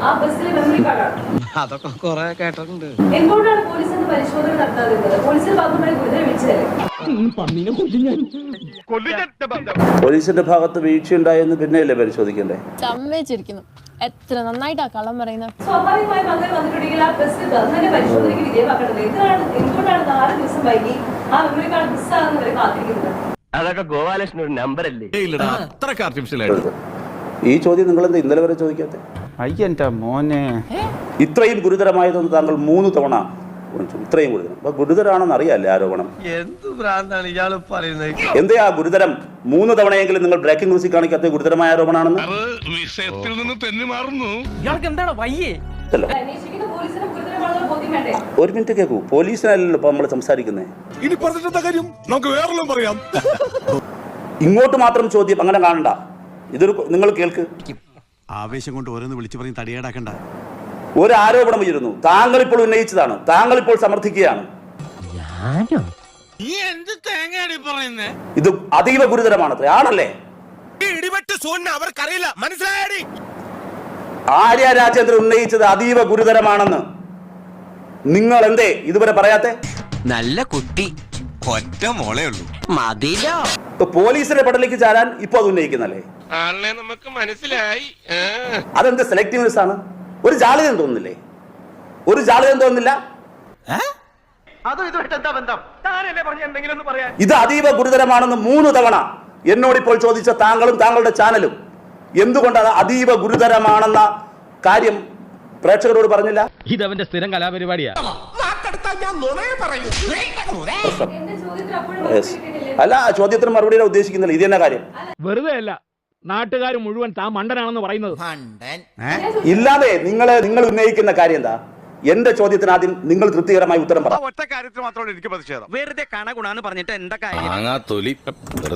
ആ അതൊക്കെ കൊറേ കേട്ടിട്ടുണ്ട്. എന്തുകൊണ്ടാണ് പോലീസ് അത് പരിശോധന നടത്താതിരുന്നത്? പോലീസിന്റെ ഭാഗത്തുനിന്ന് ഗുരുതര വീഴ്ചയല്ലേ പോലീസിന്റെ ഭാഗത്ത് വീഴ്ചയുണ്ടായെന്ന് പിന്നെയല്ലേ പരിശോധിക്കണ്ടേ? സംവേച്ചിരിക്കുന്നു എത്ര നന്നായിട്ടാ കള്ളം പറയുന്നത് സ്വാഭാവികമായും അങ്ങനെ വന്നിട്ടുണ്ടെങ്കിൽ ആ ബസ് തന്നെ പരിശോധനയ്ക്ക് വിധേയമാക്കേണ്ടത്. എന്തിനാണ് എന്തുകൊണ്ടാണ് നാല് ദിവസം വൈകി ആ മെമ്മറി കാർഡ് മിസ്സാകുന്നവരെ കാത്തിരിക്കുന്നത്? അതൊക്കെ ഗോപാലകൃഷ്ണൻ ഒരു നമ്പർ അല്ലേ ഈ ചോദ്യം നിങ്ങൾ എന്താ ഇന്നലെ വരെ ചോദിക്കാത്തെ? അയ്യന്റെ മോനെ. ഇത്രയും ഗുരുതരമായതൊന്ന് താങ്കൾ മൂന്ന് തവണ. ഇത്രയും ഗുരുതരം. അപ്പൊ ഗുരുതരാണെന്ന് അറിയാല്ലേ ആരോപണം? എന്ത് ഭ്രാന്താണ് ഇയാൾ പറയുന്നത്? എന്തേ ആ ഗുരുതരം? മൂന്ന് തവണയെങ്കിലും നിങ്ങൾ ബ്രേക്കിംഗ് ന്യൂസിൽ കാണിക്കാത്ത ഗുരുതരമായ ആരോപണമാണെന്ന്? ഒരു മിനിറ്റ് കേൾക്കൂ പോലീസിനല്ലല്ലോ ഇപ്പൊ നമ്മൾ സംസാരിക്കുന്നേ. ഇനി കാര്യം? നമുക്ക് വേറെല്ലാം പറയാം. ഇങ്ങോട്ട് മാത്രം ചോദ്യം അങ്ങനെ കാണണ്ട. ഇതൊരു നിങ്ങൾ കേൾക്ക്. ആവേശം കൊണ്ട് ഓരോന്ന് വിളിച്ചു പറഞ്ഞ് തടിയേടാക്കണ്ട. ഒരു ആരോപണം ഉയരുന്നു. താങ്കൾ ഇപ്പോൾ ഉന്നയിച്ചതാണ്. താങ്കൾ ഇപ്പോൾ സമർത്ഥിക്കുകയാണ് നീ എന്ത് തേങ്ങയാണ് പറയുന്നേ? ഇത് അതീവ ഗുരുതരമാണ് ആണല്ലേ? അവർക്കറിയില്ല. മനസ്സിലായടി? ആര്യ രാജേന്ദ്രൻ ഉന്നയിച്ചത് അതീവ ഗുരുതരമാണെന്ന്. നിങ്ങൾ എന്തേ ഇതുവരെ പറയാത്തെ? നല്ല കുട്ടി. ഒറ്റ മോളേ ഉള്ളൂ. മതിലോ? ഇപ്പൊ പോലീസിന്റെ പടലേക്ക് ചാരാൻ ഇപ്പൊ അത് ഉന്നയിക്കുന്നല്ലേ? ആളിനെ നമുക്ക് മനസ്സിലായി. അതെന്ത് സെലക്ടീവ്നെസ് ആണ്? ഒരു ജാളിതം തോന്നുന്നില്ലേ? ഒരു ജാളിതം തോന്നുന്നില്ല? അതും ഇതുമായിട്ട് എന്താ ബന്ധം? താനല്ലേ പറഞ്ഞ എന്തെങ്കിലും ഒന്ന് പറയാൻ. ഇത് അതീവ ഗുരുതരമാണെന്ന് മൂന്ന് തവണ എന്നോട് ഇപ്പോൾ ചോദിച്ച താങ്കളും താങ്കളുടെ ചാനലും. എന്തുകൊണ്ട് അത് അതീവ ഗുരുതരമാണെന്ന കാര്യം പ്രേക്ഷകരോട് പറഞ്ഞില്ല? ഇത് അവന്റെ സ്ഥിരം കലാപരിപാടിയാ. മറുപടി അല്ല ചോദ്യത്തിന് മറുപടിയുടെ ഉദ്ദേശിക്കുന്നില്ല. ഇത് തന്നെ കാര്യം. വെറുതെ അല്ല. നാട്ടുകാർ മുഴുവൻ താ മണ്ടനാണെന്ന് പറയുന്നത്. ഇല്ലാതെ നിങ്ങൾ നിങ്ങൾ ഉന്നയിക്കുന്ന കാര്യം എന്താ? എന്റെ ചോദ്യത്തിന് ആദ്യം നിങ്ങൾ തൃപ്തികരമായി ഉത്തരം പറ. ഒറ്റ കാര്യത്തിൽ മാത്രമാണ് എനിക്ക് പ്രതിഷേധം. വെറുതെ കണ ഗുണാന്ന് പറഞ്ഞിട്ട് എന്താ കാര്യം? തൊലി.